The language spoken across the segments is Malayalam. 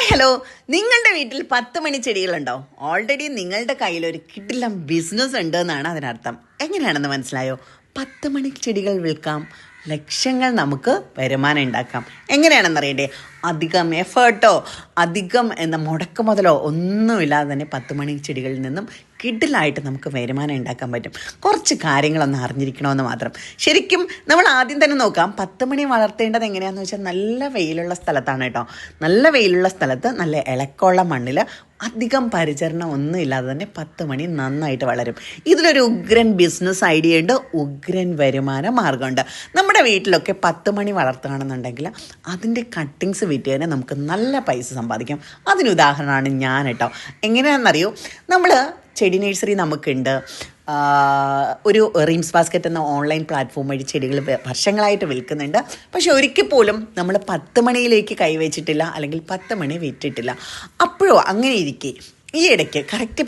Hi hello. നിങ്ങളുടെ വീട്ടിൽ പത്ത് മണി ചെടികളുണ്ടോ? ഓൾറെഡി നിങ്ങളുടെ കയ്യിൽ ഒരു കിട്ടില്ലം ബിസിനസ് ഉണ്ട് എന്നാണ് അതിനർത്ഥം. എങ്ങനെയാണെന്ന് മനസ്സിലായോ? പത്ത് മണി ചെടികൾ വിൽക്കാം. ലക്ഷങ്ങൾ നമുക്ക് വരുമാനം ഉണ്ടാക്കാം. എങ്ങനെയാണെന്നറിയണ്ടേ? അധികം എഫേർട്ടോ അധികം എന്ന മുടക്ക് മുതലോ ഒന്നുമില്ലാതെ തന്നെ പത്ത് മണി ചെടികളിൽ നിന്നും കിഡിലായിട്ട് നമുക്ക് വരുമാനം ഉണ്ടാക്കാൻ പറ്റും. കുറച്ച് കാര്യങ്ങളൊന്ന് അറിഞ്ഞിരിക്കണമെന്ന് മാത്രം. ശരിക്കും നമ്മൾ ആദ്യം തന്നെ നോക്കാം പത്ത് മണി വളർത്തേണ്ടത് എങ്ങനെയാണെന്ന് വെച്ചാൽ നല്ല വെയിലുള്ള സ്ഥലത്താണ് കേട്ടോ. നല്ല വെയിലുള്ള സ്ഥലത്ത് നല്ല ഇളക്കമുള്ള മണ്ണിൽ അധികം പരിചരണം ഒന്നും ഇല്ലാതെ തന്നെ പത്ത് മണി നന്നായിട്ട് വളരും. ഇതിലൊരു ഉഗ്രൻ ബിസിനസ് ഐഡിയ ഉണ്ട് ഉഗ്രൻ വരുമാന മാർഗമുണ്ട് നമ്മുടെ വീട്ടിലൊക്കെ പത്ത് മണി വളർത്തുകയാണെന്നുണ്ടെങ്കിൽ അതിന്റെ കട്ടിങ്സ് വിറ്റ് തന്നെ നമുക്ക് നല്ല പൈസ സമ്പാദിക്കാം. അതിന് ഉദാഹരണമാണ് ഞാൻ കേട്ടോ. എങ്ങനെയാണെന്നറിയോ? നമ്മൾ ചെടി നഴ്സറി നമുക്കുണ്ട്. ഒരു റീംസ് ബാസ്ക്കറ്റ് എന്ന ഓൺലൈൻ പ്ലാറ്റ്ഫോം വഴി ചെടികൾ വർഷങ്ങളായിട്ട് വിൽക്കുന്നുണ്ട്. പക്ഷെ ഒരിക്കൽ പോലും നമ്മൾ പത്ത് മണിയിലേക്ക് കൈവച്ചിട്ടില്ല അല്ലെങ്കിൽ പത്ത് മണി വിറ്റിട്ടില്ല. അപ്പോഴോ അങ്ങനെ ഇരിക്കെ. ഈ ഇടയ്ക്ക് കറക്റ്റ്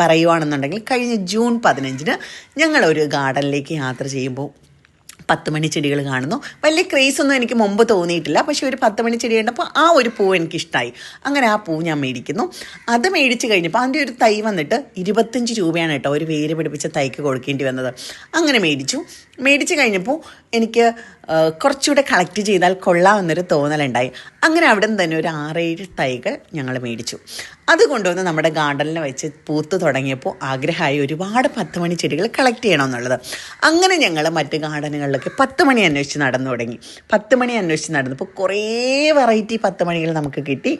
പറയുവാണെന്നുണ്ടെങ്കിൽ കഴിഞ്ഞ ജൂൺ പതിനഞ്ചിന് ഞങ്ങളൊരു ഗാർഡനിലേക്ക് യാത്ര ചെയ്യുമ്പോൾ പത്ത് മണി ചെടികൾ കാണുന്നു. വലിയ ക്രേസ് ഒന്നും എനിക്ക് മുമ്പ് തോന്നിയിട്ടില്ല. പക്ഷേ ഒരു പത്ത് മണി ചെടി കണ്ടപ്പോൾ ആ ഒരു പൂ എനിക്ക് ഇഷ്ടമായി അങ്ങനെ ആ പൂ ഞാൻ മേടിക്കുന്നു. അത് മേടിച്ച് കഴിഞ്ഞപ്പോൾ അതിന്റെ ഒരു തൈ വന്നിട്ട് ഇരുപത്തഞ്ച് രൂപയാണ് കേട്ടോ ഒരു വേര് പിടിപ്പിച്ച തൈക്ക് കൊടുക്കേണ്ടി വന്നത്. അങ്ങനെ മേടിച്ചു. മേടിച്ച് കഴിഞ്ഞപ്പോൾ എനിക്ക് കുറച്ചുകൂടെ കളക്ട് ചെയ്താൽ കൊള്ളാമെന്നൊരു തോന്നലുണ്ടായി. അങ്ങനെ അവിടെ നിന്ന് തന്നെ ഒരു ആറേഴ് തൈകൾ ഞങ്ങൾ മേടിച്ചു. അത് കൊണ്ടുവന്ന് നമ്മുടെ ഗാർഡനിൽ വെച്ച് പൂത്ത് തുടങ്ങിയപ്പോൾ ആഗ്രഹമായി ഒരുപാട് പത്ത് മണി ചെടികൾ കളക്ട് ചെയ്യണമെന്നുള്ളത് അങ്ങനെ ഞങ്ങൾ മറ്റ് ഗാർഡനുകളിലൊക്കെ പത്ത് മണി അന്വേഷിച്ച് നടന്നു തുടങ്ങി. പത്ത് മണി അന്വേഷിച്ച് നടന്നപ്പോൾ കുറേ വെറൈറ്റി പത്ത് മണികൾ നമുക്ക് കിട്ടി.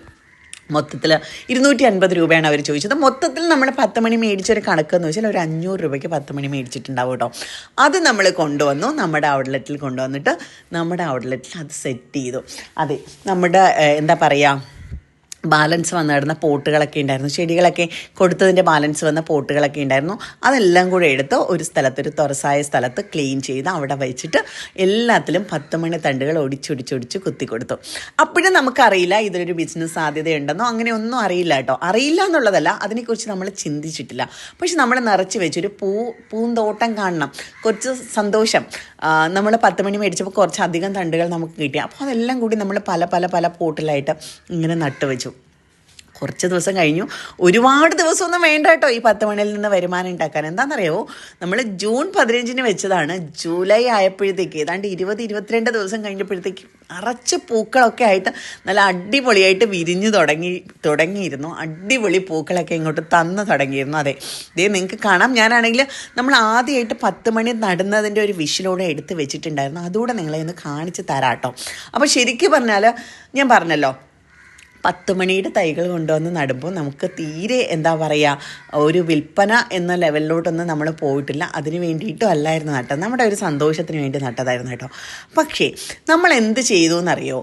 മൊത്തത്തിൽ ഇരുന്നൂറ്റി അൻപത് രൂപയാണ് അവർ ചോദിച്ചത്. മൊത്തത്തിൽ നമ്മൾ പത്ത് മണി മേടിച്ചൊരു കണക്കെന്ന് വെച്ചാൽ ഒരു അഞ്ഞൂറ് രൂപയ്ക്ക് പത്ത് മണി മേടിച്ചിട്ടുണ്ടാവും കേട്ടോ. അത് നമ്മൾ കൊണ്ടുവന്നു നമ്മുടെ ഔട്ട്ലെറ്റിൽ കൊണ്ടുവന്നിട്ട് നമ്മുടെ ഔട്ട്ലെറ്റിൽ അത് സെറ്റ് ചെയ്തു. അതെ നമ്മുടെ എന്താ പറയുക ബാലൻസ് വന്ന് കിടന്ന പോട്ടുകളൊക്കെ ഉണ്ടായിരുന്നു. ചെടികളൊക്കെ കൊടുത്തതിന്റെ ബാലൻസ് വന്ന പോട്ടുകളൊക്കെ ഉണ്ടായിരുന്നു. അതെല്ലാം കൂടെ എടുത്ത് ഒരു സ്ഥലത്ത് ഒരു തുറസായ സ്ഥലത്ത് ക്ലീൻ ചെയ്ത് അവിടെ വെച്ചിട്ട് എല്ലാത്തിലും പത്ത് മണി തണ്ടുകൾ ഒടിച്ചൊടിച്ചൊടിച്ച് കുത്തി കൊടുത്തു. അപ്പോഴും നമുക്കറിയില്ല ഇതിലൊരു ബിസിനസ് സാധ്യതയുണ്ടെന്നോ അങ്ങനെ ഒന്നും അറിയില്ല കേട്ടോ. അറിയില്ല എന്നുള്ളതല്ല അതിനെക്കുറിച്ച് നമ്മൾ ചിന്തിച്ചിട്ടില്ല. പക്ഷെ നമ്മൾ നിറച്ച് വെച്ചൊരു പൂ പൂന്തോട്ടം കാണണം. കുറച്ച് സന്തോഷം. നമ്മൾ പത്ത് മണി മേടിച്ചപ്പോൾ കുറച്ചധികം തണ്ടുകൾ നമുക്ക് കിട്ടി. അപ്പോൾ അതെല്ലാം കൂടി നമ്മൾ പല പല പല പോട്ടിലായിട്ട് ഇങ്ങനെ നട്ടുവെച്ചു. കുറച്ച് ദിവസം കഴിഞ്ഞു. ഒരുപാട് ദിവസമൊന്നും വേണ്ട കേട്ടോ ഈ പത്ത് മണിയിൽ നിന്ന് വരുമാനം ഉണ്ടാക്കാൻ. എന്താണെന്നറിയാവോ? നമ്മൾ ജൂൺ പതിനഞ്ചിന് വെച്ചതാണ്. ജൂലൈ ആയപ്പോഴത്തേക്ക് ഏതാണ്ട് ഇരുപത് ഇരുപത്തിരണ്ട് ദിവസം കഴിഞ്ഞപ്പോഴത്തേക്ക് നിറച്ച് പൂക്കളൊക്കെ ആയിട്ട് നല്ല അടിപൊളിയായിട്ട് വിരിഞ്ഞു തുടങ്ങി തുടങ്ങിയിരുന്നു. അടിപൊളി പൂക്കളൊക്കെ ഇങ്ങോട്ട് തന്നു തുടങ്ങിയിരുന്നു. അതെ. ഇതേ നിങ്ങൾക്ക് കാണാം. ഞാനാണെങ്കിൽ നമ്മൾ ആദ്യമായിട്ട് പത്ത് മണി നടുന്നതിന്റെ ഒരു വിഷിലൂടെ എടുത്ത് വെച്ചിട്ടുണ്ടായിരുന്നു. അതുകൂടെ നിങ്ങളെ ഒന്ന് കാണിച്ച് തരാട്ടോ. അപ്പോൾ ശരിക്കും പറഞ്ഞാൽ ഞാൻ പറഞ്ഞല്ലോ പത്ത് മണിയുടെ തൈകൾ കൊണ്ടുവന്ന് നടുമ്പോൾ നമുക്ക് തീരെ എന്താ പറയുക ഒരു വിൽപ്പന എന്ന ലെവലിലോട്ടൊന്നും നമ്മൾ പോയിട്ടില്ല. അതിന് വേണ്ടിയിട്ടും അല്ലായിരുന്നു നട്ടത്. നമ്മുടെ ഒരു സന്തോഷത്തിന് വേണ്ടി നട്ടതായിരുന്നു കേട്ടോ. പക്ഷേ നമ്മൾ എന്ത് ചെയ്തു എന്നറിയോ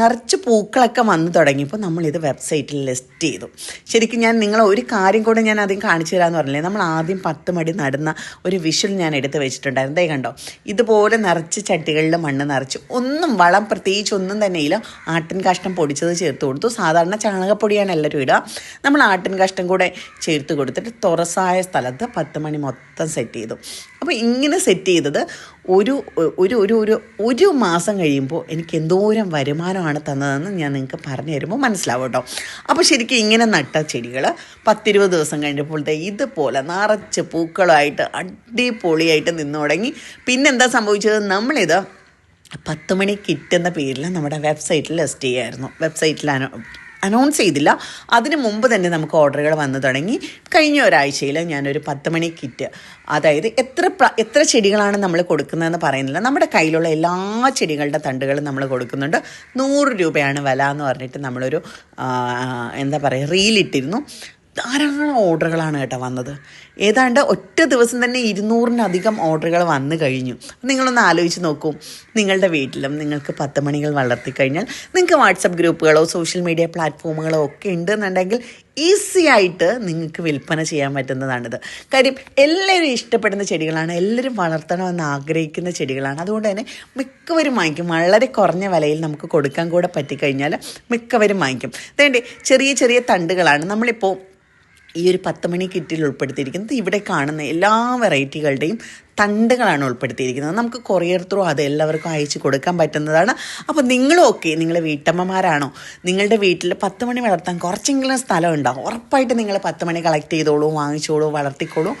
നിറച്ച് പൂക്കളൊക്കെ വന്നു തുടങ്ങിയപ്പോൾ നമ്മളിത് വെബ്സൈറ്റിൽ ലിസ്റ്റ് ചെയ്തു. ശരിക്കും ഞാൻ നിങ്ങൾ ഒരു കാര്യം കൂടെ ഞാൻ ആദ്യം കാണിച്ചു തരാമെന്ന് പറഞ്ഞില്ലേ? നമ്മൾ ആദ്യം പത്ത് മടി നടുന്ന ഒരു വിഷ്വൽ ഞാൻ എടുത്ത് വെച്ചിട്ടുണ്ടായിരുന്നു. ദേ കണ്ടോ? ഇതുപോലെ നിറച്ച് ചട്ടികളിൽ മണ്ണ് നിറച്ച് ഒന്നും വളം പ്രത്യേകിച്ച് ഒന്നും തന്നെ ഇല്ല ആട്ടിൻ കാഷ്ടം പൊടിച്ചത് ചേർത്ത് കൊടുത്തു. സാധാരണ ചാണകപ്പൊടിയാണ് എല്ലാവരും ഇടുക. നമ്മൾ ആട്ടിൻ കഷ്ടം കൂടെ ചേർത്ത് കൊടുത്തിട്ട് തുറസായ സ്ഥലത്ത് പത്ത് മണി മൊത്തം സെറ്റ് ചെയ്തു. അപ്പോൾ ഇങ്ങനെ സെറ്റ് ചെയ്തത് ഒരു ഒരു ഒരു ഒരു ഒരു മാസം കഴിയുമ്പോൾ എനിക്ക് എന്തോരം വരുമാനമാണ് തന്നതെന്ന് ഞാൻ നിങ്ങൾക്ക് പറഞ്ഞു തരുമ്പോൾ മനസ്സിലാവും കേട്ടോ. അപ്പോൾ ശരിക്കും ഇങ്ങനെ നട്ട ചെടികൾ പത്തിരുപത് ദിവസം കഴിഞ്ഞപ്പോഴത്തെ ഇതുപോലെ നിറച്ച് പൂക്കളായിട്ട് അടിപൊളിയായിട്ട് നിന്നു തുടങ്ങി. പിന്നെന്താ സംഭവിച്ചത്? നമ്മളിത് പത്ത് മണി കിറ്റ് എന്ന പേരിൽ നമ്മുടെ വെബ്സൈറ്റിൽ ലിസ്റ്റ് ചെയ്യായിരുന്നു. വെബ്സൈറ്റിൽ അനൗൺസ് ചെയ്തില്ല. അതിന് മുമ്പ് തന്നെ നമുക്ക് ഓർഡറുകൾ വന്നു തുടങ്ങി. കഴിഞ്ഞ ഒരാഴ്ചയിൽ ഞാനൊരു പത്ത് മണി കിറ്റ് അതായത് എത്ര എത്ര ചെടികളാണ് നമ്മൾ കൊടുക്കുന്നതെന്ന് പറയുന്നില്ല. നമ്മുടെ കയ്യിലുള്ള എല്ലാ ചെടികളുടെ തണ്ടുകളും നമ്മൾ കൊടുക്കുന്നുണ്ട്. നൂറ് രൂപയാണ് വില എന്ന് പറഞ്ഞിട്ട് നമ്മളൊരു എന്താ പറയുക റീലിട്ടിരുന്നു ധാരാളം ഓർഡറുകളാണ് കേട്ടോ വന്നത്. ഏതാണ്ട് ഒറ്റ ദിവസം തന്നെ ഇരുന്നൂറിനധികം ഓർഡറുകൾ വന്നു കഴിഞ്ഞു. നിങ്ങളൊന്ന് ആലോചിച്ച് നോക്കൂ. നിങ്ങളുടെ വീട്ടിലും നിങ്ങൾക്ക് പത്ത് മണികൾ വളർത്തി കഴിഞ്ഞാൽ നിങ്ങൾക്ക് വാട്സപ്പ് ഗ്രൂപ്പുകളോ സോഷ്യൽ മീഡിയ പ്ലാറ്റ്ഫോമുകളോ ഒക്കെ ഉണ്ടെന്നുണ്ടെങ്കിൽ ഈസി ആയിട്ട് നിങ്ങൾക്ക് വിൽപ്പന ചെയ്യാൻ പറ്റുന്നതാണിത്. കാര്യം എല്ലാവരും ഇഷ്ടപ്പെടുന്ന ചെടികളാണ് എല്ലാവരും വളർത്തണമെന്ന് ആഗ്രഹിക്കുന്ന ചെടികളാണ്. അതുകൊണ്ട് തന്നെ മിക്കവരും വാങ്ങിക്കും. വളരെ കുറഞ്ഞ വിലയിൽ നമുക്ക് കൊടുക്കാൻ കൂടെ പറ്റിക്കഴിഞ്ഞാൽ മിക്കവരും വാങ്ങിക്കും. അതേണ്ടേ ചെറിയ ചെറിയ തണ്ടുകളാണ്. നമ്മളിപ്പോൾ ഈ ഒരു പത്ത് മണി കിറ്റിൽ ഉൾപ്പെടുത്തിയിരിക്കുന്നത് ഇവിടെ കാണുന്ന എല്ലാ വെറൈറ്റികളുടെയും തണ്ടുകളാണ് ഉൾപ്പെടുത്തിയിരിക്കുന്നത്. നമുക്ക് കൊറിയർ ത്രൂ അത് എല്ലാവർക്കും അയച്ചു കൊടുക്കാൻ പറ്റുന്നതാണ്. അപ്പോൾ നിങ്ങളും ഓക്കെ നിങ്ങൾ വീട്ടമ്മമാരാണോ? നിങ്ങളുടെ വീട്ടിൽ പത്ത് മണി വളർത്താൻ കുറച്ചെങ്കിലും സ്ഥലം ഉണ്ടാവും ഉറപ്പായിട്ട് നിങ്ങൾ പത്ത് മണി കളക്ട് ചെയ്തോളൂ വാങ്ങിച്ചോളൂ വളർത്തിക്കോളൂ.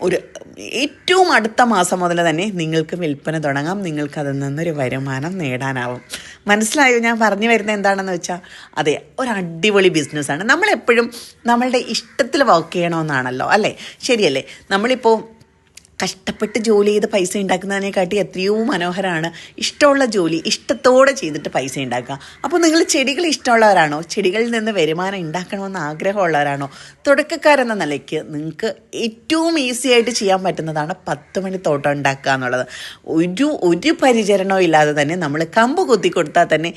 ഒരു ഏറ്റവും അടുത്ത മാസം മുതൽ തന്നെ നിങ്ങൾക്ക് വിൽപ്പന തുടങ്ങാം. നിങ്ങൾക്ക് അതിൽ നിന്നൊരു വരുമാനം നേടാനാവും. മനസ്സിലായോ? ഞാൻ പറഞ്ഞു വരുന്നത് എന്താണെന്ന് വെച്ചാൽ അതെ ഒരു അടിപൊളി ബിസിനസ്സാണ് നമ്മളെപ്പോഴും നമ്മളുടെ ഇഷ്ടത്തിൽ വർക്ക് ചെയ്യണമെന്നാണല്ലോ അല്ലേ? ശരിയല്ലേ? നമ്മളിപ്പോൾ കഷ്ടപ്പെട്ട് ജോലി ചെയ്ത് പൈസ ഉണ്ടാക്കുന്നതിനെക്കാട്ടി എത്രയോ മനോഹരമാണ് ഇഷ്ടമുള്ള ജോലി ഇഷ്ടത്തോടെ ചെയ്തിട്ട് പൈസ ഉണ്ടാക്കുക. അപ്പോൾ നിങ്ങൾ ചെടികൾ ഇഷ്ടമുള്ളവരാണോ? ചെടികളിൽ നിന്ന് വരുമാനം ഉണ്ടാക്കണമെന്ന് ആഗ്രഹമുള്ളവരാണോ? തുടക്കക്കാരെന്ന നിലയ്ക്ക് നിങ്ങൾക്ക് ഏറ്റവും ഈസി ആയിട്ട് ചെയ്യാൻ പറ്റുന്നതാണ് പത്ത് മണി തോട്ടം ഉണ്ടാക്കുക എന്നുള്ളത്. ഒരു ഒരു പരിചരണവും ഇല്ലാതെ തന്നെ നമ്മൾ കമ്പ് കുത്തി കൊടുത്താൽ തന്നെ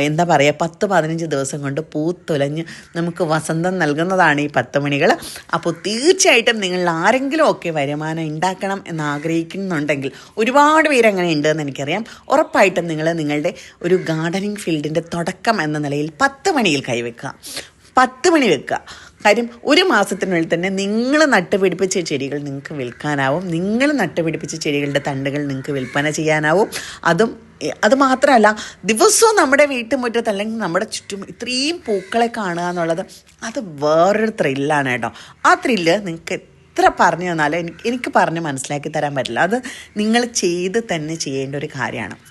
എന്താ പറയുക പത്ത് പതിനഞ്ച് ദിവസം കൊണ്ട് പൂത്തൊലഞ്ഞ് നമുക്ക് വസന്തം നൽകുന്നതാണ് ഈ പത്ത് മണികൾ അപ്പോൾ തീർച്ചയായിട്ടും നിങ്ങൾ ആരെങ്കിലും ഒക്കെ വരുമാനം ഉണ്ടാക്കണം എന്ന് ആഗ്രഹിക്കുന്നുണ്ടെങ്കിൽ ഒരുപാട് പേര് അങ്ങനെ ഉണ്ടെന്ന് എനിക്കറിയാം. ഉറപ്പായിട്ടും നിങ്ങൾ നിങ്ങളുടെ ഒരു ഗാർഡനിങ് ഫീൽഡിന്റെ തുടക്കം എന്ന നിലയിൽ പത്ത് മണിയിൽ കൈവെക്കുക. പത്ത് മണി വെക്കുക. കാര്യം ഒരു മാസത്തിനുള്ളിൽ തന്നെ നിങ്ങൾ നട്ടുപിടിപ്പിച്ച ചെടികൾ നിങ്ങൾക്ക് വിൽക്കാനാവും. നിങ്ങൾ നട്ടുപിടിപ്പിച്ച ചെടികളുടെ തണ്ടുകൾ നിങ്ങൾക്ക് വിൽപ്പന ചെയ്യാനാവും. അതും അത് മാത്രമല്ല ദിവസവും നമ്മുടെ വീട്ടുമുറ്റത്ത് അല്ലെങ്കിൽ നമ്മുടെ ചുറ്റും ഇത്രയും പൂക്കളെ കാണുക എന്നുള്ളത് അത് വേറൊരു ത്രില്ലാണ് കേട്ടോ. ആ ത്രില്ല് നിങ്ങൾക്ക് എത്ര പറഞ്ഞു തന്നാലും എനിക്ക് എനിക്ക് പറഞ്ഞ് മനസ്സിലാക്കി തരാൻ പറ്റില്ല. അത് നിങ്ങൾ ചെയ്ത് തന്നെ ചെയ്യേണ്ട ഒരു കാര്യമാണ്.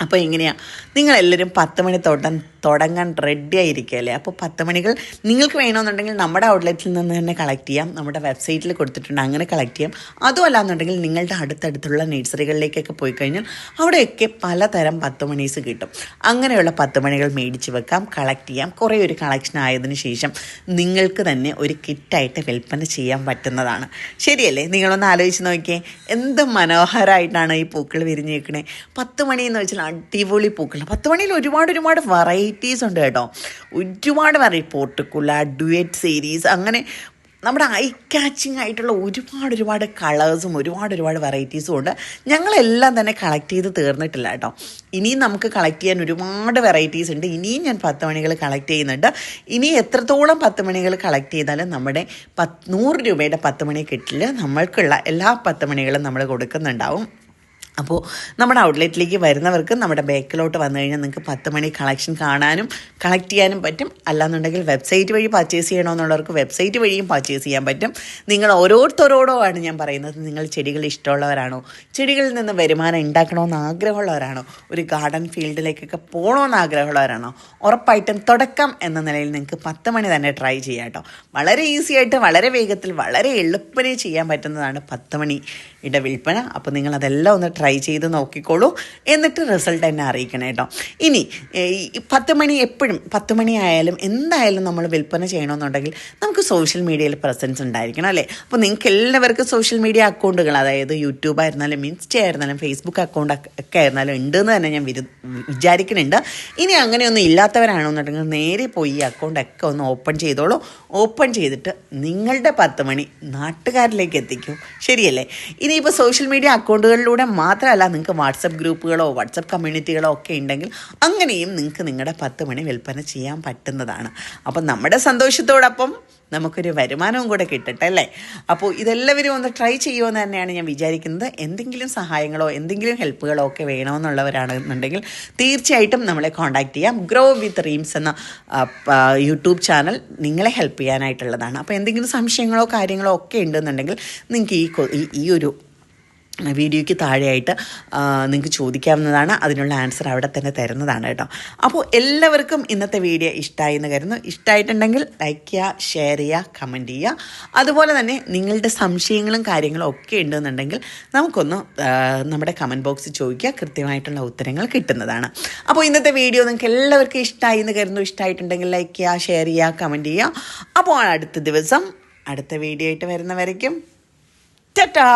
അപ്പോൾ എങ്ങനെയാണ് നിങ്ങളെല്ലാവരും പത്ത് മണി തോട്ടം തുടങ്ങാൻ റെഡി ആയിരിക്കുകയല്ലേ അപ്പോൾ പത്ത് മണികൾ നിങ്ങൾക്ക് വേണമെന്നുണ്ടെങ്കിൽ നമ്മുടെ ഔട്ട്ലെറ്റിൽ നിന്ന് തന്നെ കളക്ട് ചെയ്യാം. നമ്മുടെ വെബ്സൈറ്റിൽ കൊടുത്തിട്ടുണ്ട് അങ്ങനെ കളക്ട് ചെയ്യാം. അതുമല്ല എന്നുണ്ടെങ്കിൽ നിങ്ങളുടെ അടുത്തടുത്തുള്ള നഴ്സറികളിലേക്കൊക്കെ പോയി കഴിഞ്ഞാൽ അവിടെയൊക്കെ പലതരം പത്ത് മണീസ് കിട്ടും. അങ്ങനെയുള്ള പത്ത് മണികൾ മേടിച്ച് വെക്കാം കളക്ട് ചെയ്യാം. കുറേ ഒരു കളക്ഷൻ ആയതിനു ശേഷം നിങ്ങൾക്ക് തന്നെ ഒരു കിറ്റായിട്ട് വിൽപ്പന ചെയ്യാൻ പറ്റുന്നതാണ്. ശരിയല്ലേ? നിങ്ങളൊന്ന് ആലോചിച്ച് നോക്കിയേ. എന്ത് മനോഹരമായിട്ടാണ് ഈ പൂക്കൾ വിരിഞ്ഞ് നിൽക്കണേ പത്ത് മണി എന്ന് വെച്ചാൽ അടിപൊളി പൂക്കളുണ്ട് പത്ത് മണിയിൽ ഒരുപാട് ഒരുപാട് വെറൈറ്റീസ് ഉണ്ട് കേട്ടോ. ഒരുപാട് വെറൈറ്റി പോർട്ടുക്കുല ഡുവറ്റ് സീരീസ് അങ്ങനെ നമ്മുടെ ഐ കാച്ചിങ് ആയിട്ടുള്ള ഒരുപാട് ഒരുപാട് കളേഴ്സും ഒരുപാട് ഒരുപാട് വെറൈറ്റീസും ഉണ്ട്. ഞങ്ങളെല്ലാം തന്നെ കളക്ട് ചെയ്ത് തീർന്നിട്ടില്ല കേട്ടോ. ഇനിയും നമുക്ക് കളക്ട് ചെയ്യാൻ ഒരുപാട് വെറൈറ്റീസ് ഉണ്ട്. ഇനിയും ഞാൻ പത്ത് മണികൾ കളക്ട് ചെയ്യുന്നുണ്ട്. ഇനി എത്രത്തോളം പത്ത് മണികൾ കളക്ട് ചെയ്താലും നമ്മുടെ പത്ത് നൂറ് രൂപയുടെ പത്ത് മണി കിട്ടില്ല നമ്മൾക്കുള്ള എല്ലാ പത്ത് മണികളും നമ്മൾ കൊടുക്കുന്നുണ്ടാവും. അപ്പോൾ നമ്മുടെ ഔട്ട്ലെറ്റിലേക്ക് വരുന്നവർക്ക് നമ്മുടെ ബേക്കിലോട്ട് വന്നു കഴിഞ്ഞാൽ നിങ്ങൾക്ക് പത്ത് മണി കളക്ഷൻ കാണാനും കളക്ട് ചെയ്യാനും പറ്റും. അല്ലാന്നുണ്ടെങ്കിൽ വെബ്സൈറ്റ് വഴി പർച്ചേസ് ചെയ്യണമെന്നുള്ളവർക്ക് വെബ്സൈറ്റ് വഴിയും പർച്ചേസ് ചെയ്യാൻ പറ്റും. നിങ്ങൾ ഓരോരുത്തരോടോ ആണ് ഞാൻ പറയുന്നത്. നിങ്ങൾ ചെടികൾ ഇഷ്ടമുള്ളവരാണോ? ചെടികളിൽ നിന്ന് വരുമാനം ഉണ്ടാക്കണമെന്ന് ആഗ്രഹമുള്ളവരാണോ? ഒരു ഗാർഡൻ ഫീൽഡിലേക്കൊക്കെ പോകണമെന്ന് ആഗ്രഹമുള്ളവരാണോ? ഉറപ്പായിട്ടും തുടക്കം എന്ന നിലയിൽ നിങ്ങൾക്ക് പത്ത് മണി തന്നെ ട്രൈ ചെയ്യാം കേട്ടോ. വളരെ ഈസി ആയിട്ട് വളരെ വേഗത്തിൽ വളരെ എളുപ്പനെ ചെയ്യാൻ പറ്റുന്നതാണ് പത്ത് മണിയുടെ വിൽപ്പന. അപ്പോൾ നിങ്ങൾ അതെല്ലാം ഒന്ന് ട്രൈ ചെയ്ത് നോക്കിക്കോളൂ. എന്നിട്ട് റിസൾട്ട് എന്നെ അറിയിക്കണം കേട്ടോ ഇനി പത്ത് മണി എപ്പോഴും പത്ത് മണി ആയാലും എന്തായാലും നമ്മൾ വിൽപ്പന ചെയ്യണമെന്നുണ്ടെങ്കിൽ നമുക്ക് സോഷ്യൽ മീഡിയയിൽ പ്രസൻസ് ഉണ്ടായിരിക്കണം അല്ലേ? അപ്പോൾ നിങ്ങൾക്ക് എല്ലാവർക്കും സോഷ്യൽ മീഡിയ അക്കൗണ്ടുകൾ അതായത് യൂട്യൂബ് ആയിരുന്നാലും ഇൻസ്റ്റ ആയിരുന്നാലും ഫേസ്ബുക്ക് അക്കൗണ്ട് ഒക്കെ ആയിരുന്നാലും ഉണ്ടെന്ന് തന്നെ ഞാൻ വിരു വിചാരിക്കുന്നുണ്ട്. ഇനി അങ്ങനെയൊന്നും ഇല്ലാത്തവരാണെന്നുണ്ടെങ്കിൽ നേരെ പോയി ഈ അക്കൗണ്ടൊക്കെ ഒന്ന് ഓപ്പൺ ചെയ്തോളൂ. ഓപ്പൺ ചെയ്തിട്ട് നിങ്ങളുടെ പത്ത് മണി നാട്ടുകാരിലേക്ക് എത്തിക്കും. ശരിയല്ലേ? ഇനിയിപ്പോൾ സോഷ്യൽ മീഡിയ അക്കൗണ്ടുകളിലൂടെ മാത്രമല്ല നിങ്ങൾക്ക് വാട്സപ്പ് ഗ്രൂപ്പുകളോ വാട്സപ്പ് കമ്മ്യൂണിറ്റികളോ ഒക്കെ ഉണ്ടെങ്കിൽ അങ്ങനെയും നിങ്ങൾക്ക് നിങ്ങളുടെ പത്ത് മണി വിൽപ്പന ചെയ്യാൻ പറ്റുന്നതാണ്. അപ്പം നമ്മുടെ സന്തോഷത്തോടൊപ്പം നമുക്കൊരു വരുമാനവും കൂടെ കിട്ടട്ടെ അല്ലേ? അപ്പോൾ ഇതെല്ലാവരും ഒന്ന് ട്രൈ ചെയ്യുമെന്ന് തന്നെയാണ് ഞാൻ വിചാരിക്കുന്നത്. എന്തെങ്കിലും സഹായങ്ങളോ എന്തെങ്കിലും ഹെൽപ്പുകളോ ഒക്കെ വേണമെന്നുള്ളവരാണെന്നുണ്ടെങ്കിൽ തീർച്ചയായിട്ടും നമ്മളെ കോൺടാക്ട് ചെയ്യാം. ഗ്രോ വിത്ത് റീംസ് എന്ന യൂട്യൂബ് ചാനൽ നിങ്ങളെ ഹെൽപ്പ് ചെയ്യാനായിട്ടുള്ളതാണ്. അപ്പോൾ എന്തെങ്കിലും സംശയങ്ങളോ കാര്യങ്ങളോ ഒക്കെ ഉണ്ടെന്നുണ്ടെങ്കിൽ നിങ്ങൾക്ക് ഈ- ഈ ഒരു വീഡിയോയ്ക്ക് താഴെയായിട്ട് നിങ്ങൾക്ക് ചോദിക്കാവുന്നതാണ്. അതിനുള്ള ആൻസർ അവിടെ തന്നെ തരുന്നതാണ് കേട്ടോ. അപ്പോൾ എല്ലാവർക്കും ഇന്നത്തെ വീഡിയോ ഇഷ്ടമായി എന്ന് കരുതുന്നു. ഇഷ്ടമായിട്ടുണ്ടെങ്കിൽ ലൈക്ക് ചെയ്യുക ഷെയർ ചെയ്യുക കമന്റ് ചെയ്യുക. അതുപോലെ തന്നെ നിങ്ങളുടെ സംശയങ്ങളും കാര്യങ്ങളും ഒക്കെ ഉണ്ടെന്നുണ്ടെങ്കിൽ നമുക്കൊന്ന് നമ്മുടെ കമന്റ് ബോക്സിൽ ചോദിക്കുക. കൃത്യമായിട്ടുള്ള ഉത്തരങ്ങൾ കിട്ടുന്നതാണ്. അപ്പോൾ ഇന്നത്തെ വീഡിയോ നിങ്ങൾക്ക് എല്ലാവർക്കും ഇഷ്ടമായി എന്ന് കരുതുന്നു. ഇഷ്ടമായിട്ടുണ്ടെങ്കിൽ ലൈക്ക് ചെയ്യുക ഷെയർ ചെയ്യുക കമന്റ് ചെയ്യുക. അപ്പോൾ അടുത്ത ദിവസം അടുത്ത വീഡിയോ ആയിട്ട് വരുന്നവരേക്കും. ടാറ്റാ!